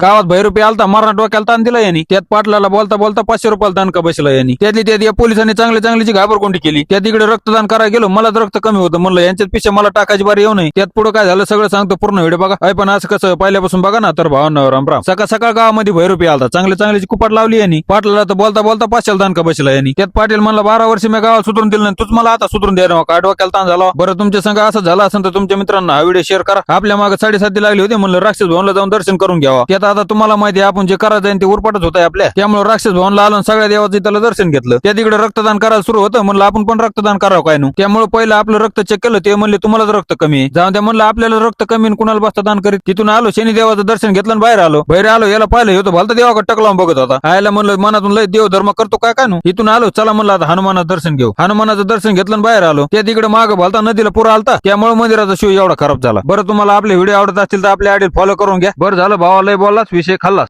गावात बाहेर रुपये आलता मरणा डोक्याला ताण दिला यांनी. त्यात पाटलाला बोलता बोलता पाचशे रुपयाला दान बसला यांनी. त्यातली त्यात या पोलिसांनी चांगली चांगलीची घाबरकोंडी केली. त्या तिकडे रक्तदान करायला गेलो मला तर रक्त कमी होतं म्हणलं. यांच्यात पिशा मला टाकायची बारी येऊ नये. त्यात पुढे काय झालं सगळं सांगतो पूर्ण व्हिडिओ बघा. आहे पण असं कसं पहिल्यापासून बघा ना तर भावना राम राम. सकाळ सकाळ गावामध्ये भैर रुपये आलता. चांगले चांगलीची कुपाट लावली यांनी. पाटलाला तर बोलता बोलता पाचशेला दणका बसला यांनी. त्यात पाटील म्हणला बारा वर्ष मी गावात सुधरून दिलं नाही. तूच मला आता सुधरून द्या ना डोक्याला ताण झाला? बरं तुमच्या संघ असं झालं असेल तर तुमच्या मित्रांना हा व्हिडिओ शेअर करा. आपल्या मागे साडेसाती लागली होती म्हणलं राक्षस भवनला जाऊन दर्शन करून घ्यावा. त्यात आता तुम्हाला माहिती आहे आपण जे करायचं आहे ते उरपाटच होत आहे आपल्या. त्यामुळे राक्षस भवनला आलो आणि सगळ्या देवाचं त्याला दर्शन घेतलं. त्या तिकडे रक्तदान करायला सुरू होतं म्हणलं आपण पण रक्तदान करावं काय नु? त्यामुळे पहिलं आपलं रक्त चेक केलं ते म्हणले तुम्हालाच रक्त कमी आहे. जाऊन त्या म्हणलं आपल्याला रक्त कमी कुणाला बसता दान करीत? तिथून आलो शनी देवाचं दर्शन घेतलं आणि बाहेर आलो. बाहेर आलो याला पाहिलं होतं भलता देवाकडे टकलावून बघत होता. आयला म्हणलं मनातून लय देव धर्म करतो काय काय नु? इथून आलो चला म्हणलं आता हनुमानाचं दर्शन घेऊ. हनुमानाचं दर्शन घेतलं बाहेर आलो. त्या तिकडे माग भलता नदीला पुरा आलता. त्यामुळे मंदिराचा शिव एवढा खराब झाला. बरं तुम्हाला आपले व्हिडिओ आवडत असतील तर आपल्या आडीत फॉलो करून घ्या. बरं झालं भावा लय खाल्लास विषय खाल्लास?